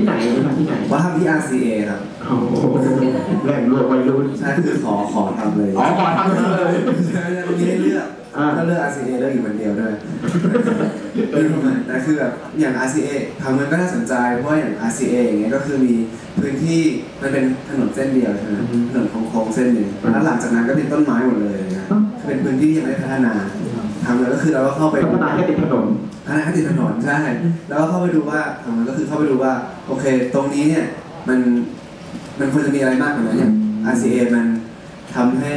ที่ไหนทำที่ไหนว่าทำที่ RCA ครับโอ้โหแหล่งรวมวัยรุ่นใช่คือขอขอทำเลยอ๋อขอทำนั้นเลยใช่มีให้เลือกอ่าก็เลือก RCA เลือกอยู่คนเดียวด้วยแต่คือแบบอย่าง RCA ทางมันก็น่าสนใจเพราะว่าอย่าง RCA อย่างเงี้ยก็คือมีพื้นที่มันเป็นถนนเส้นเดียวใช่ไหมถนนโค้งๆเส้นหนึ่งแล้วหลังจากนั้นก็เป็นต้นไม้หมดเลยนะคือเป็นพื้นที่ที่ยังไม่ได้พัฒนา ทำเลยก็คือเราก็เข้าไปพัฒนาแค่ติดถนนพัฒนาติดถนนใช่แล้วก็เข้าไปดูว่าทำมันก็คือเข้าไปดูว่า โอเค ตรงนี้เนี่ยมันมันควรจะมีอะไรมากกว่านั้นอย่าง RCA มันทำให้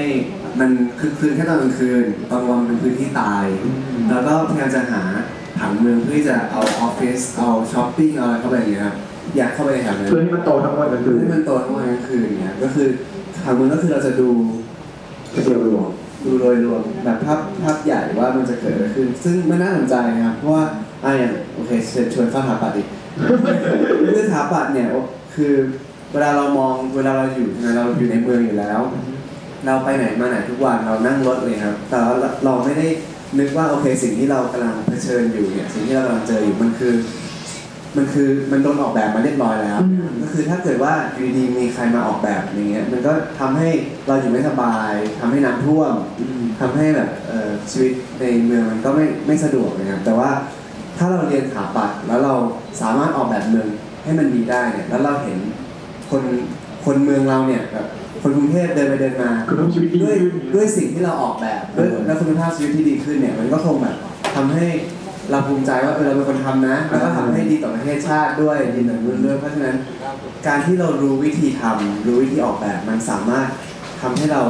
มันคือคืนแค่ตอนกลางคืนตอนกลางวันเป็นพื้นที่ตาย แล้วก็พยายามจะหาผังเมืองเพื่อที่จะเอาออฟฟิศเอาช้อปปิ้งเอาอะไรเข้าไปอย่างเงี้ยครับอยากเข้าไปในแถวนั้นเพื่อให้มันโตทั้งวันก็คือให้มันโตทั้งวันทั้งคืนเนี่ยก็คือผังเมืองก็คือเราจะดูกระเดียวรวมดู ดูโดยรวมแบบภาพภาพใหญ่ว่ามันจะเกิดอะไรขึ้น ซึ่งมันน่าสนใจนะครับเพราะว่าอะอย่างโอเคเชิญชวนเข้าถาปัดอีกเรื่องถาปัดเนี่ยคือเวลาเรามองเวลาเราอยู่นะเราอยู่ในเมืองอยู่แล้ว เราไปไหนมาไหนทุกวันเรานั่งรถเลยครับ แต่ว่าเราไม่ได้นึกว่าโอเคสิ่งที่เรากำลังเผชิญอยู่เนี่ยสิ่งที่เรากำลังเจออยู่มันคือ มันคือมันโดนออกแบบมาเรียบร้อยแล้วอืมก็คือถ้าเกิดว่าอยู่ดีๆมีใครมาออกแบบอย่างเงี้ยมันก็ทำให้เราอยู่ไม่สบายทำให้น้ำท่วมทำให้แบบเอ่อชีวิตในเมืองมันก็ไม่ไม่สะดวกนะครับแต่ว่าถ้าเราเรียนสถาปัตย์แล้วเราสามารถออกแบบเมืองให้มันดีได้เนี่ยแล้วเราเห็นคนคนเมืองเราเนี่ยแบบคนกรุงเทพเดินไปเดินมาคุณต้องชีวิตดีด้วยขึ้นด้วยสิ่งที่เราออกแบบด้วยและคุณภาพชีวิตที่ดีขึ้นเนี่ยมันก็คงแบบทำให้ เราภูมิใจว่าเออเราเป็นคนทำนะแล้วก็ทำให้ดีต่อประเทศชาติด้วยดีต่อเมืองด้วยเพราะฉะนั้นการที่เรารู้วิธีทำรู้วิธีออกแบบมันสามารถทำให้เรา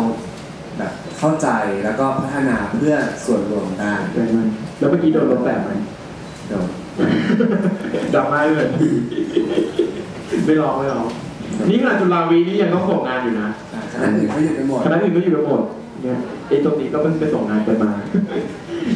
แบบเข้าใจแล้วก็พัฒนาเพื่อส่วนรวมได้เป็นมันแล้วเมื่อกี้โดนลบแบบไหมเดี๋ยวดับไม้เลยไม่ลองไม่ลองนี่ขนาดจุฬาวีนี่ยังต้องส่งงานอยู่นะคณะอื่นเขาหยุดไปหมดคณะอื่นก็อยู่กันหมดเนี่ยไอ้ตรงนี้ก็เพิ่งไปส่งงานกันมา